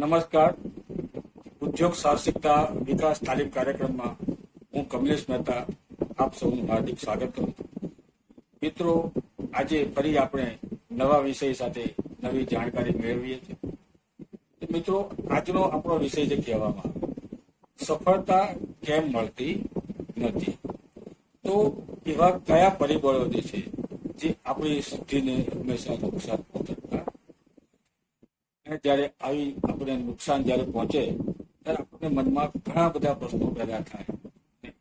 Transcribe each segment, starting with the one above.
નમસ્કાર. ઉદ્યોગ સાહસિકતા વિકાસ તાલીમ કાર્યક્રમમાં હું કમલેશ મહેતા, આપ સૌનું હાર્દિક સ્વાગત કરું છું. મિત્રો, આજે ફરી આપણે નવા વિષય સાથે નવી જાણકારી મેળવીએ છીએ. મિત્રો, આજનો આપણો વિષય જે કહેવામાં. આવે સફળતા કેમ મળતી નથી? તો એવા કયા પરિબળો જે છે, જે આપણી સિદ્ધિને હંમેશા નુકસાન જ્યારે આવી આપણે નુકસાન જ્યારે પહોંચે, ત્યારે આપણને મનમાં ઘણા બધા પ્રશ્નો પેદા થાય.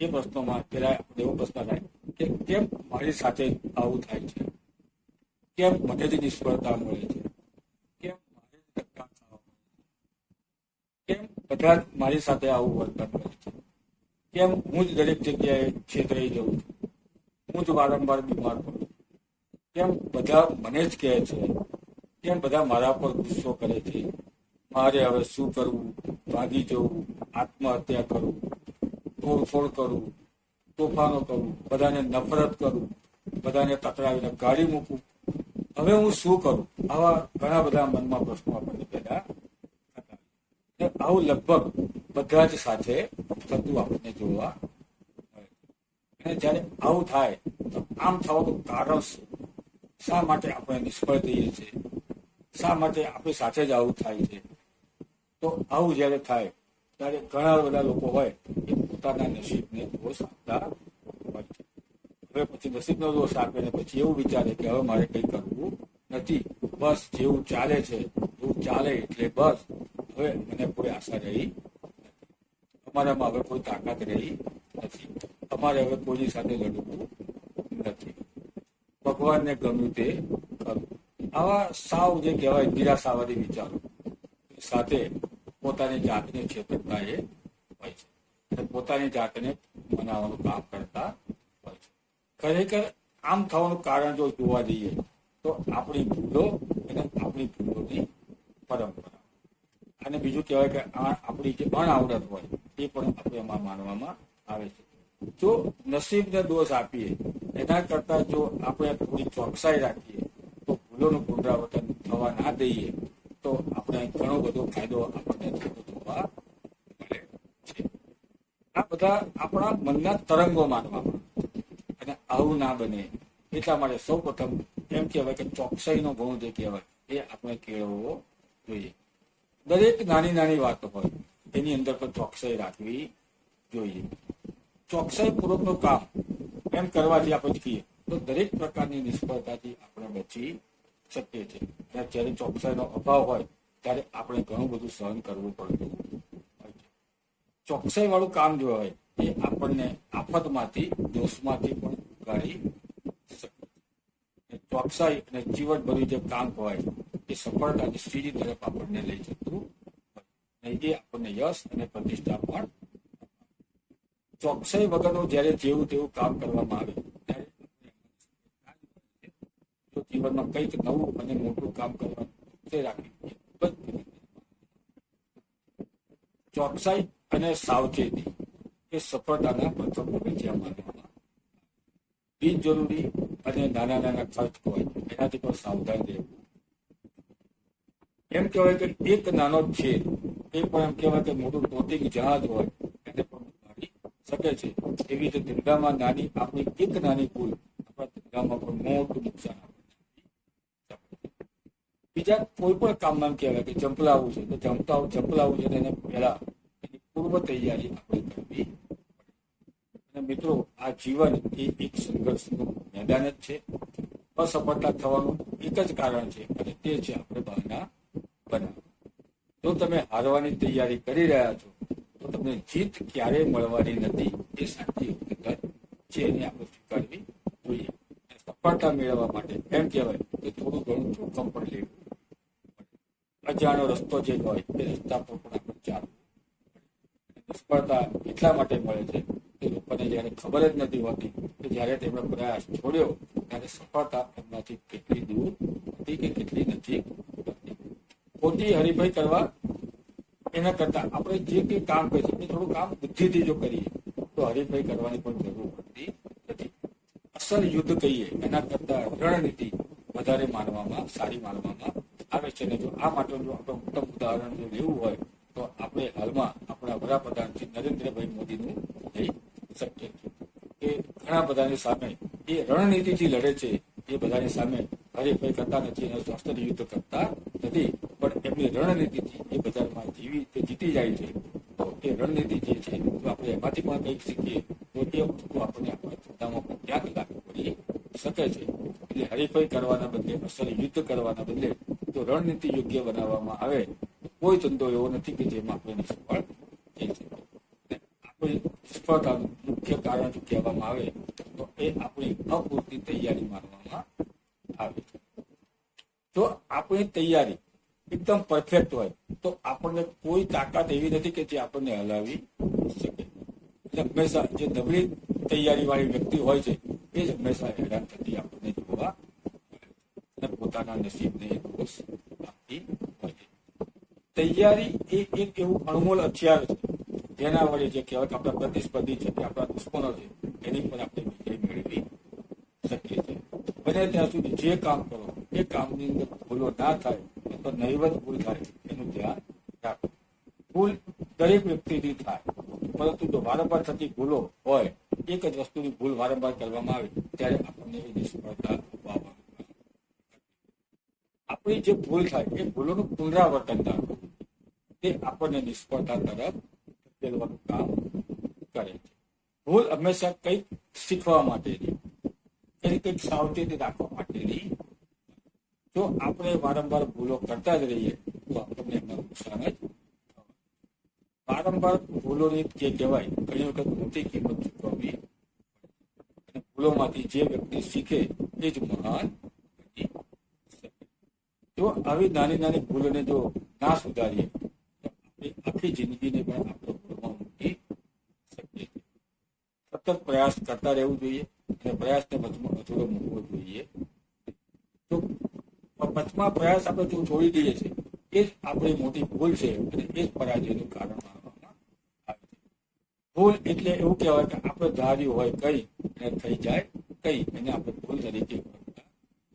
એ પ્રશ્નોમાં પહેલા એવો પ્રશ્ન થાય કે કેમ મારી સાથે આવું થાય છે? કેમ મને જ નિષ્ફળતા મળે છે? કેમ મારે કેમ બધા મારી સાથે આવું વર્તન કરે છે? કેમ હું જ દરેક જગ્યાએ છેતરાઈ જઉં છું? હું જ વારંવાર બીમાર પડું કેમ બધા મને જ કહે છે કેમ બધા મારા પર ગુસ્સો કરે છે? મારે હવે શું કરવું? ભાગી જવું, આત્મહત્યા કરવું તોડફોડ કરવું તોફાનો કરવું બધાને નફરત કરું, બધાને તકરાવીને ગાડી મૂકું. હવે હું શું કરું? આવા ઘણા બધા મનમાં પ્રશ્નો આપણને પેદા થતા. આવું લગભગ બધા જ સાથે થતું આપણને જોવા અને જ્યારે આવું થાય, તો આમ થવાનું કારણ શું? શા માટે આપણે નિષ્ફળ થઈએ છીએ? શા માટે આપણી સાથે જ આવું થાય છે? તો આવું જ્યારે થાય, ત્યારે ઘણા બધા લોકો હોય એ પોતાના નસીબને દોષ આપતા હોય. છે હવે પછી નસીબનો દોષ આપે ને પછી એવું વિચારે કે હવે મારે કંઈ કરવું નથી. બસ જેવું ચાલે છે, એવું ચાલે એટલે બસ. હવે મને કોઈ આશા રહી અમારામાં હવે કોઈ તાકાત રહી નથી. અમારે હવે કોઈની સાથે લડવું નથી. ભગવાનને ગમ્યું તે આવા સાવ જે કહેવાય નિરાશાવાદી વિચારો સાથે પોતાની જાતને છેતરતા એ હોય છે અને પોતાની જાતને મનાવવાનું કામ કરતા હોય છે. ખરેખર આમ થવાનું કારણ જો જોવા જઈએ તો આપણી ભૂલો અને આપણી ભૂલોની પરંપરા. અને બીજું કહેવાય કે આપણી જે અણઆવડત હોય એ પણ આપણે એમાં માનવામાં આવે છે. જો નસીબને દોષ આપીએ, એના કરતા જો આપણે થોડી ચોકસાઈ રાખીએ ભૂલોનું પુનરાવર્તન થવા ના દઈએ, તો આપણે ઘણો બધો ફાયદો આપણને થતો જોવા મળે છે. આ બધા આપણા મનના તરંગો માનવામાં અને આવું ના બને. એટલા માટે સૌ પ્રથમ એમ કહેવાય કે ચોકસાઈનો ગુણ જે કહેવાય, એ આપણે કેળવવો જોઈએ. દરેક નાની નાની વાતો હોય, એની અંદર પણ ચોકસાઈ રાખવી જોઈએ. ચોકસાઈ પૂર્વકનું કામ એમ કરવાથી આપણે કહીએ, તો દરેક પ્રકારની નિષ્ફળતાથી આપણે બચી શકીએ છીએ. ત્યાં જ્યારે ચોકસાઈનો અભાવ હોય, ત્યારે આપણે ઘણું બધું સહન કરવું પડતું છે. ચોકસાઈ વાળું કામ જો હોય, એ આપણને આફતમાંથી, દોષમાંથી પણ ઉગાડી શકે ચોકસાઈ અને જીવન ભર્યું જે કામ હોય, એ સફળતાની સીડી તરફ આપણને લઈ જતું. અને એ આપણને યશ અને પ્રતિષ્ઠા પણ ચોકસાઈ વગરનું જ્યારે જેવું તેવું કામ કરવામાં આવે ત્યારે આપણે જો જીવનમાં કંઈક નવું અને મોટું કામ કરવાનું તે ચોકસાઈ અને સાવચેતી એ સફળતાના પ્રથમ બિનજરૂરી અને નાના નાના ખર્ચ હોય, એનાથી પણ સાવધાન રહેવું. એમ કહેવાય કે એક નાનો છેદ, એ પણ એમ કહેવાય કે મોટું ધોતિંગ જહાજ હોય, એને પણ ઉગાડી શકે છે. એવી રીતે ધંધામાં નાની, આપણી એક નાની ભૂલ, આપણા ધંધામાં પણ મોટું નુકસાન બીજા કોઈ પણ કામમાં કહેવાય કે ચંપલાવું છે, તો જમતા જંપલાવું છે એને પહેલા એની પૂર્વ તૈયારી આપણે કરવી અને મિત્રો, આ જીવન એ એક સંઘર્ષનું મેદાન જ છે. અસફળતા થવાનું એક જ કારણ છે અને તે છે આપણે બહાના બનાવ. જો તમે હારવાની તૈયારી કરી રહ્યા છો, તો તમને જીત ક્યારેય મળવાની નથી. એ સાચી હકીકત છે એને આપણે સ્વીકારવી જોઈએ. સફળતા મેળવવા માટે એમ કહેવાય કે થોડું ઘણું જોખમ પણ લેવું અજાણ્યો રસ્તો જે હોય, એ રસ્તા પર પણ આપણે ચાલવું નિષ્ફળતા એટલા માટે મળે છે કે લોકોને જ્યારે ખબર જ નથી હોતી કે જ્યારે તેમણે પ્રયાસ છોડ્યો, ત્યારે સફળતા એમનાથી કેટલી દૂર હતી કે કેટલી નજીક હતી. ખોટી હરીફાઈ કરવા એના કરતા આપણે જે કંઈ કામ કરીએ એ થોડું કામ બુદ્ધિથી જો કરીએ, તો હરીફાઈ કરવાની પણ જરૂર પડતી નથી. અસલ યુદ્ધ કહીએ, એના કરતા રણનીતિ વધારે માનવામાં, સારી માનવામાં આવે છે ને જો આ માટે જો આપણે ઉત્તમ ઉદાહરણ જો લેવું હોય, તો આપણે હાલમાં આપણા વડાપ્રધાન શ્રી નરેન્દ્રભાઈ મોદીનું લઈ શકીએ છીએ કે ઘણા બધાની સામે, એ રણનીતિથી લડે છે, એ બધાની સામે હરીફાઈ કરતા નથી અને શસ્ત્ર યુદ્ધ કરતા નથી, પણ એમની રણનીતિથી એ બજારમાં જીવી તે જીતી જાય છે. તો એ રણનીતિ જે છે જો આપણે એમાંથી પણ કંઈક શીખીએ, તો એ વસ્તુ આપણને આપણા ધંધામાં પણ ક્યાંક લાગુ પડી શકે છે. એટલે હરીફાઈ કરવાના બદલે અસર યુદ્ધ કરવાના બદલે જો રણનીતિ યોગ્ય બનાવવામાં આવે, કોઈ ધંધો એવો નથી કે જેમાં કોઈની સફળ થઈ શકે. આપણી નિષ્ફળતાનું મુખ્ય કારણ જો કહેવામાં આવે, તો એ આપણી અપૂરતી તૈયારી માનવામાં આવે જો આપણી તૈયારી એકદમ પરફેક્ટ હોય, તો આપણને કોઈ તાકાત એવી નથી કે જે આપણને હલાવી શકે. હંમેશા જે નબળી તૈયારી વાળી વ્યક્તિ હોય છે, એ જ હંમેશા હેરાન થતી આપણને પોતાના નસીબને દોષ આપતી હોય તૈયારી એ એક એવું અણમોલ હથિયાર છે. જેના વડે જે કહેવાય આપણા પ્રતિસ્પર્ધી છે કે આપણા દુશ્મનો છે. એની પણ આપણે વિજય મેળવી શકીએ છીએ. બને ત્યાં સુધી જે કામ કરો, એ કામની અંદર ભૂલો ના થાય તો નહીવત ભૂલ થાય, એનું ધ્યાન રાખો ભૂલ દરેક વ્યક્તિની થાય, પરંતુ જો વારંવાર થતી ભૂલો હોય, એક જ વસ્તુની ભૂલ વારંવાર કરવામાં આવે, ત્યારે આપણને એ નિષ્ફળતા આપણી જે ભૂલ થાય, એ ભૂલોનું પુનરાવર્તન ના તે આપણને નિષ્ફળતા તરફ ધકેલવાનું કામ કરે છે. ભૂલ હંમેશા કંઈક શીખવા માટેની એની કંઈક સાવચેતી રાખવા માટેની જો આપણે વારંવાર ભૂલો કરતા જ રહીએ, તો આપણને એમાં નુકસાન જ વારંવાર ભૂલોની જે કહેવાય, ઘણી વખત મોટી કિંમત ચૂકવવી. ભૂલોમાંથી જે વ્યક્તિ શીખે, એ જ મહાન આવી નાની નાની ભૂલોને જો ના સુધારીએ આખી જિંદગીને પણ આપણે ભૂલમાં મૂકી શકીએ. સતત પ્રયાસ કરતા રહેવું જોઈએ અને પ્રયાસને વચમાં અધૂરો મૂકવો જોઈએ. તો વચમાં પ્રયાસ આપણે જો છોડી દઈએ છીએ, એ જ આપણી મોટી ભૂલ છે અને એ જ પરાજયનું કારણ માનવામાં આવે છે. ભૂલ એટલે એવું કહેવાય કે આપણે ધાર્યું હોય કઈ અને થઈ જાય કઈ, એને આપણે ભૂલ તરીકે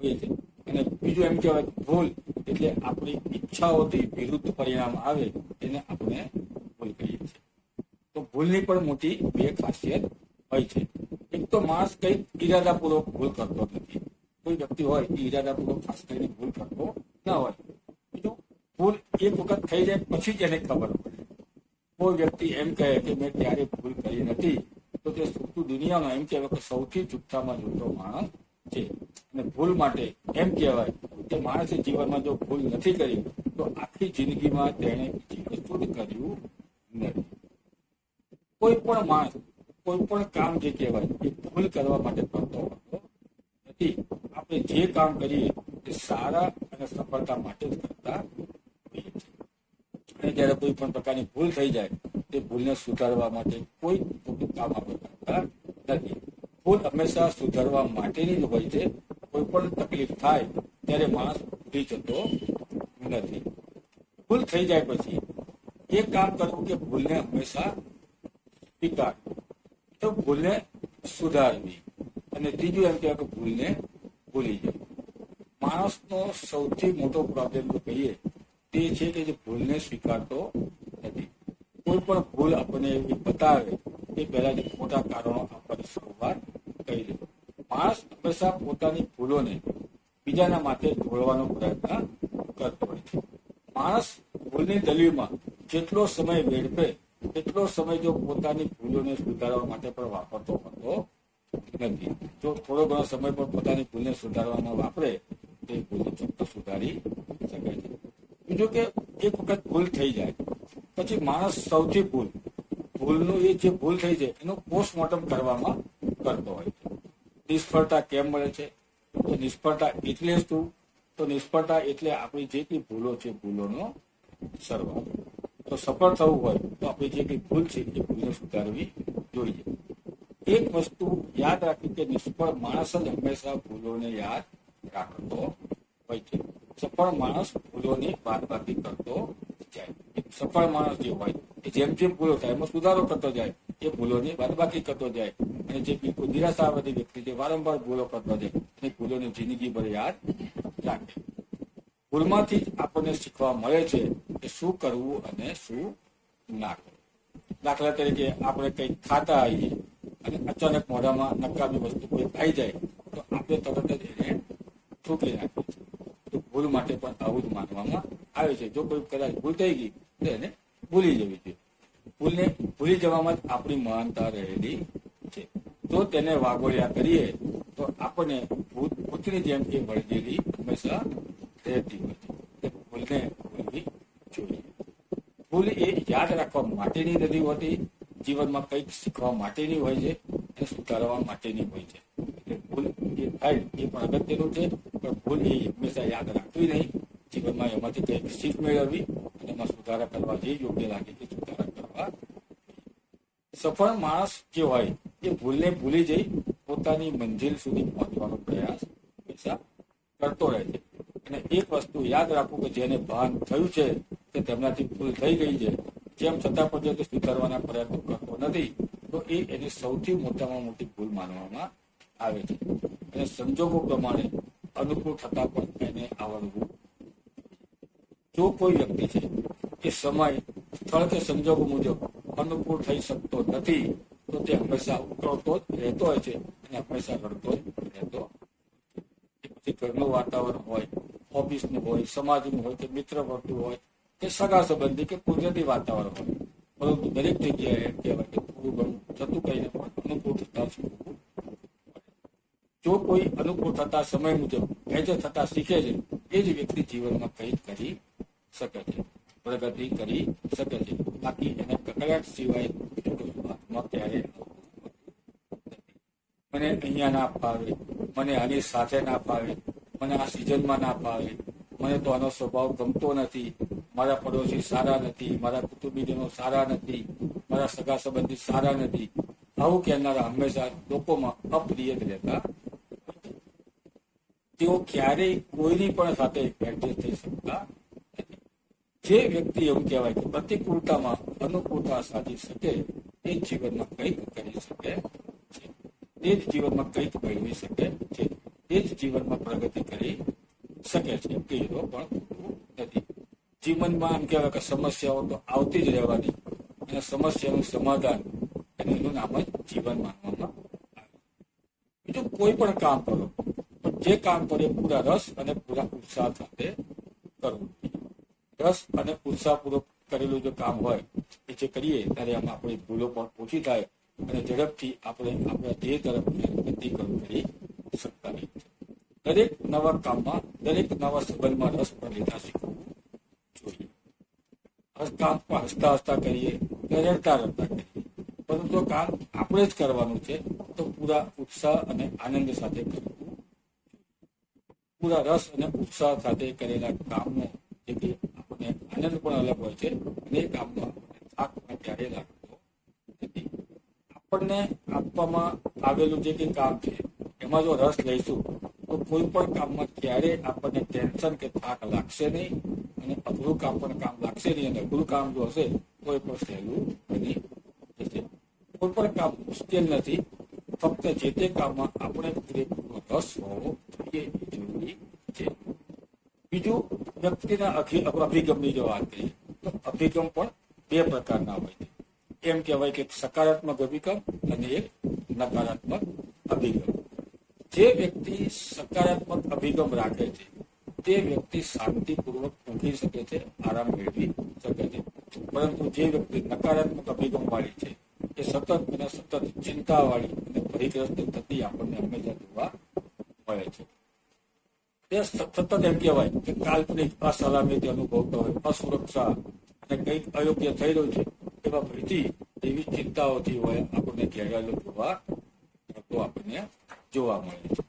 હોઈએ છીએ. અને બીજું એમ કહેવાય ભૂલ એટલે આપણી ઈચ્છાઓથી વિરુદ્ધ પરિણામ આવે એને આપણે ભૂલ કહીએ છીએ. તો ભૂલની પણ મોટી બે ખાસિયત હોય છે. એક તો માણસ કંઈક ઈરાદાપૂર્વક ભૂલ કરતો નથી. કોઈ વ્યક્તિ હોય એ ઈરાદાપૂર્વક ખાસ કરીને ભૂલ કરતો ના હોય. બીજું, ભૂલ એક વખત થઈ જાય પછી જ એને ખબર પડે. કોઈ વ્યક્તિ એમ કહે કે મેં ત્યારે ભૂલ કરી નથી, તો તે સુખતું દુનિયામાં એમ કહેવાય કે સૌથી જુઠ્ઠામાં જુઠ્ઠો માણસ છે. અને ભૂલ માટે એમ કહેવાય કે માણસે જીવનમાં જો ભૂલ નથી કરી તો આખી જિંદગીમાં તેણે કશું કર્યું નથી. કોઈ પણ માણસ, કોઈ પણ કામ જે કહેવાય, એ ભૂલ કરવા માટે કરતો હોતો નથી. આપણે જે કામ કરીએ તે સારા અને સફળતા માટે જ કરતા અને જ્યારે કોઈ પણ પ્રકારની ભૂલ થઈ જાય, તે ભૂલને સુધારવા માટે કોઈ કામ આપણે કરતા નથી. ભૂલ હંમેશા સુધારવા માટેની જ હોય છે. કોઈ પણ તકલીફ થાય ત્યારે માણસ ભૂલી જતો નથી. ભૂલ થઈ જાય પછી એક કામ કરવું કે ભૂલને હંમેશા સ્વીકાર. તો ભૂલને સુધારવી. અને ત્રીજું એમ કહેવાય કે ભૂલને ભૂલી જાય માણસનો સૌથી મોટો પ્રોબ્લેમ જો કહીએ, તે છે કે જે ભૂલને સ્વીકારતો નથી. કોઈ પણ ભૂલ આપણને એવી બતાવે એ પહેલા ખોટા કારણો આપણને શરૂઆત કરી. દે માણસ હંમેશા પોતાની ભૂલોને બીજાના માથે ઢોળવાનો પ્રયત્ન કરતો હોય છે. માણસ ભૂલની દલીલમાં જેટલો સમય વેડફે, એટલો સમય જો પોતાની ભૂલોને સુધારવા માટે પણ વાપરતો હોતો નથી. જો થોડો ઘણો સમય પણ પોતાની ભૂલને સુધારવામાં વાપરે, તો એ ભૂલને ચોક્કસ સુધારી શકે છે. બીજું કે એક વખત ભૂલ થઈ જાય, પછી માણસ સૌથી ભૂલ, ભૂલનું એ જે ભૂલ થઈ જાય એનું પોસ્ટમોર્ટમ કરવામાં કરતો હોય છે. નિષ્ફળતા કેમ મળે છે? તો નિષ્ફળતા એટલે શું? તો નિષ્ફળતા એટલે આપણી જે કઈ ભૂલો છે, ભૂલોનો સરવાળો. તો સફળ થવું હોય તો આપણી જે કઈ ભૂલ છે, એ ભૂલને સુધારવી જોઈએ. એક વસ્તુ યાદ રાખવી કે નિષ્ફળ માણસ જ હંમેશા ભૂલોને યાદ રાખતો હોય છે. સફળ માણસ ભૂલોની બાદબાકી કરતો જાય. સફળ માણસ જે હોય, એ જેમ જેમ ભૂલો થાય, એમાં સુધારો કરતો જાય, એ ભૂલોની બાદબાકી કરતો જાય. અને જે બિલકુલ નિરાશાવાદી વ્યક્તિ જે વારંવાર ભૂલો કરતો છે એની ભૂલોને જિંદગી ભર યાદ રાખે. ભૂલમાંથી જ આપણને શીખવા મળે છે કે શું કરવું અને શું ના કરવું. દાખલા તરીકે આપણે કંઈક ખાતા આવીએ અને અચાનક મોઢામાં નકામી વસ્તુ કોઈ આવી જાય, તો આપણે તરત જ એને થૂકી નાખીએ છીએ. તો ભૂલ માટે પણ આવું જ માનવામાં આવે છે. જો કોઈ કદાચ ભૂલ થઈ ગઈ, તો એને ભૂલી જવી જોઈએ. ભૂલને ભૂલી જવામાં જ આપણી મહાનતા રહેલી જો તેને વાગોળ્યા કરીએ. તો આપણને ભૂત ભૂતની જેમ એ વળગેલી હંમેશા રહેતી હોય છે ભૂલને ભૂલવી જોઈએ. ભૂલ એ યાદ રાખવા માટેની નથી હોતી. જીવનમાં કંઈક શીખવા માટેની હોય છે અને સુધારવા માટેની હોય છે. એટલે ભૂલ એ થાય એ પણ અગત્યનું છે. પણ ભૂલ એ હંમેશા યાદ રાખવી નહીં. જીવનમાં એમાંથી કંઈક શીખ મેળવવી અને એમાં સુધારા કરવા જે યોગ્ય લાગે તે સુધારા કરવા સફળ માણસ જે હોય એ ભૂલને ભૂલી જઈ પોતાની મંજિલ સુધી પહોંચવાનો પ્રયાસ હંમેશા કરતો રહે છે. અને એક વસ્તુ યાદ રાખવું કે જેને ભાન થયું છે કે તેમનાથી ભૂલ થઈ ગઈ છે. જેમ છતાં પણ જો સ્વીકારવાના પ્રયત્નો કરતો નથી, તો એ એની સૌથી મોટામાં મોટી ભૂલ માનવામાં આવે છે. અને સંજોગો પ્રમાણે અનુકૂળ થતા પણ એને આવડવું જો કોઈ વ્યક્તિ છે, એ સમય, સ્થળ કે સંજોગો મુજબ અનુકૂળ થઈ શકતો નથી તો તે હંમેશા ઉતરતો જ રહેતો હોય છે અને હંમેશા રડતો જ રહેતો પછી ઘરનું વાતાવરણ હોય ઓફિસનું હોય સમાજનું હોય કે મિત્ર વર્તું હોય કે સગા સંબંધી કે કુદરતી વાતાવરણ હોય પરંતુ દરેક જગ્યાએ કહેવાય કે થોડું ઘણું થતું કહીને પણ અનુકૂળ થતા જો કોઈ અનુકૂળ થતા સમય મુજબ મેજર થતા શીખે છે એ જ વ્યક્તિ જીવનમાં કંઈક કરી શકે છે પ્રગતિ કરી શકે છે બાકી એને કકડાટ સિવાય ક્યારે મને અહીંયા ના ફાવે. મને આની સાથે ના ફાવે. મને આ સિઝનમાં ના ફાવે. મને તો આનો સ્વભાવ ગમતો નથી. મારા પડોશી સારા નથી. મારા કુટુંબીજનો સારા નથી. મારા સગા સંબંધી સારા નથી. આવું કહેનારા હંમેશા લોકોમાં અપ્રિય રહેતા તેઓ ક્યારેય કોઈની પણ સાથે એડજસ્ટ થઈ શકતા જે વ્યક્તિ એવું કહેવાય કે પ્રતિકૂળતામાં અનુકૂળતા સાધી શકે એ જીવનમાં કંઈક કરી શકે છે તે જ જીવનમાં કંઈક મેળવી શકે છે તે જ જીવનમાં પ્રગતિ કરી શકે છે કે એનો પણ નથી જીવનમાં એમ કહેવાય કે સમસ્યાઓ તો આવતી જ રહેવાની અને સમસ્યાનું સમાધાન અને એનું નામ જ જીવન માનવામાં આવે બીજું કોઈ પણ કામ કરો જે કામ કરો એ પૂરા રસ અને પૂરા ઉત્સાહ સાથે કરવું રસ અને ઉત્સાહપૂર્વક કરેલું જો કામ હોય જે કરીએ ત્યારે આમાં આપણી ભૂલો પણ ઓછી થાય અને ઝડપથી આપણે આપણા ધ્યેય તરફ ગતિ કરી શકતા નહીં. દરેક નવા કામમાં, દરેક નવા સંબંધમાં રસ પણ લેતા શીખવું જોઈએ. કામ પણ હસતા હસતા કરીએ રડતા રડતા કરીએ. પરંતુ કામ આપણે જ કરવાનું છે તો પૂરા ઉત્સાહ અને આનંદ સાથે કરવું પૂરા રસ અને ઉત્સાહ સાથે કરેલા કામનો જે આપણને આનંદ પણ અલગ હોય છે અને એ કામનો આપણને થાક લાગતો નથી આપણને આપવામાં આવેલું જે કંઈ કામ છે, એમાં જો રસ લઈશું, તો કોઈ પણ કામમાં ક્યારે આપણને ટેન્શન કે થાક લાગશે નહીં અને અઘરું કામ પણ કામ લાગશે નહીં અને અઘરું કામ જો હશે, તો એ પણ સહેલું બની જશે. કોઈ પણ કામ મુશ્કેલ નથી, ફક્ત જે તે કામમાં આપણે રસ હોવો જોઈએ, એ જરૂરી છે. બીજું, વ્યક્તિના અભિ- અભિગમની જો વાત કરીએ, તો અભિગમ પણ બે પ્રકારના હોય છે. એમ કહેવાય કે સકારાત્મક અભિગમ અને એક નકારાત્મક અભિગમ. જે વ્યક્તિ સકારાત્મક અભિગમ રાખે છે, તે વ્યક્તિ શાંતિપૂર્વક ઊંઘી શકે છે, આરામ મેળવી શકે છે. પરંતુ જે વ્યક્તિ નકારાત્મક અભિગમ વાળી છે, એ સતત અને સતત ચિંતા વાળી અને ભયગ્રસ્ત થતી આપણને હંમેશા જોવા મળે છે. તે સતત એમ કહેવાય કે કાલ્પનિક અસલામતી અનુભવતો હોય, અસુરક્ષા અને કંઈક અયોગ્ય થઈ રહ્યું છે એવા ભીતિ એવી ચિંતાઓથી હોય આપણને ઘેરાયેલો જોવા તો આપણને જોવા મળે છે.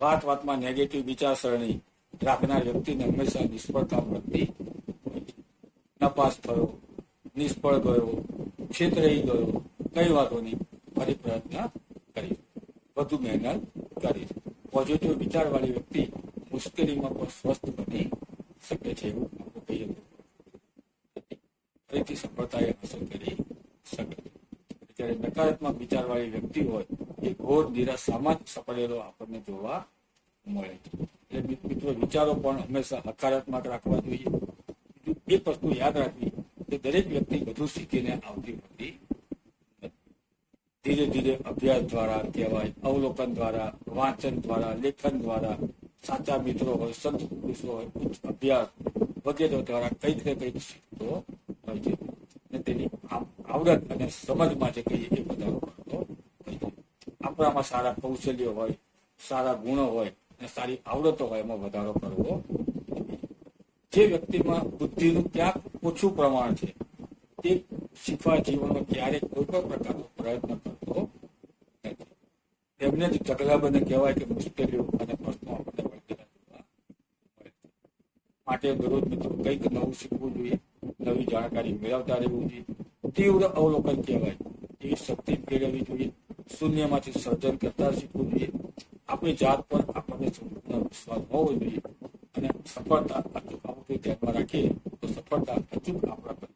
વાત વાતમાં નેગેટિવ વિચારસરણી રાખનાર વ્યક્તિને હંમેશા નિષ્ફળતા મળતી નપાસ થયો, નિષ્ફળ ગયો, છેતરાઈ ગયો, કઈ વાતો નહીં, ફરી પ્રયત્ન કરી વધુ મહેનત કરી પોઝિટિવ વિચારવાળી વ્યક્તિ મુશ્કેલીમાં પણ સ્વસ્થ બની શકે છે એવું આપણે કહીએ ફરીથી સફળતાએ હાંસલ કરી શકે ત્યારે નકારાત્મક વિચારવાળી વ્યક્તિ હોય, એ ઘોર નિરાશામાં જ સપડેલો આપણને જોવા મળે છે. એટલે મિત્રો, વિચારો પણ હંમેશા હકારાત્મક રાખવા જોઈએ. એક વસ્તુ યાદ રાખવી કે દરેક વ્યક્તિ બધું શીખીને આવતી હોતી ધીરે ધીરે અભ્યાસ દ્વારા કહેવાય, અવલોકન દ્વારા, વાંચન દ્વારા, લેખન દ્વારા, સાચા મિત્રો હોય, સંત પુરુષો હોય, ઉચ્ચ અભ્યાસ વગેરે દ્વારા કંઈક ને કંઈક શીખતો હોય છે. અને તેની આવડત અને સમજમાં જે કહીએ એ વધારો કરતો હોય છે આપણામાં સારા કૌશલ્યો હોય, સારા ગુણો હોય અને સારી આવડતો હોય એમાં વધારો કરવો જે વ્યક્તિમાં બુદ્ધિનું ક્યાંક ઓછું પ્રમાણ છે, તે શીખવા જીવનમાં ક્યારેક કોઈ પણ પ્રકારનો પ્રયત્ન કરતો નથી. તેમને જ ચકલાબંધ કહેવાય કે મુશ્કેલીઓ અને પ્રશ્નો આપણને. માટે દરરોજ મિત્રો કંઈક નવું શીખવું જોઈએ. નવી જાણકારી મેળવતા રહેવું જોઈએ. તીવ્ર અવલોકન કહેવાય. એવી શક્તિ કેળવવી જોઈએ. શૂન્યમાંથી સર્જન કરતા શીખવું જોઈએ. આપણી જાત પર આપણને સંપૂર્ણ વિશ્વાસ હોવો જોઈએ. અને સફળતા અચૂક આપણે ધ્યાનમાં રાખીએ તો સફળતા અચૂક આપણા પર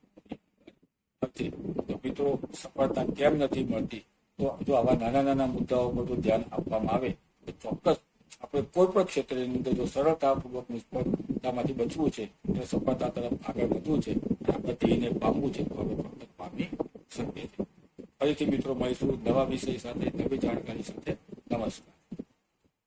નથી તો મિત્રો, સફળતા કેમ નથી મળતી? તો જો આવા નાના નાના મુદ્દાઓ પર જો ધ્યાન આપવામાં આવે, તો ચોક્કસ આપણે કોઈ પણ ક્ષેત્રની અંદર જો સરળતાપૂર્વક નિષ્ફળતામાંથી બચવું છે અને સફળતા તરફ આગળ વધવું છે. અને પામવું છે. તો હવે ચોક્કસ પામી શકીએ છીએ. ફરીથી મિત્રો મળીશું નવા વિષય સાથે નવી જાણકારી સાથે. નમસ્કાર.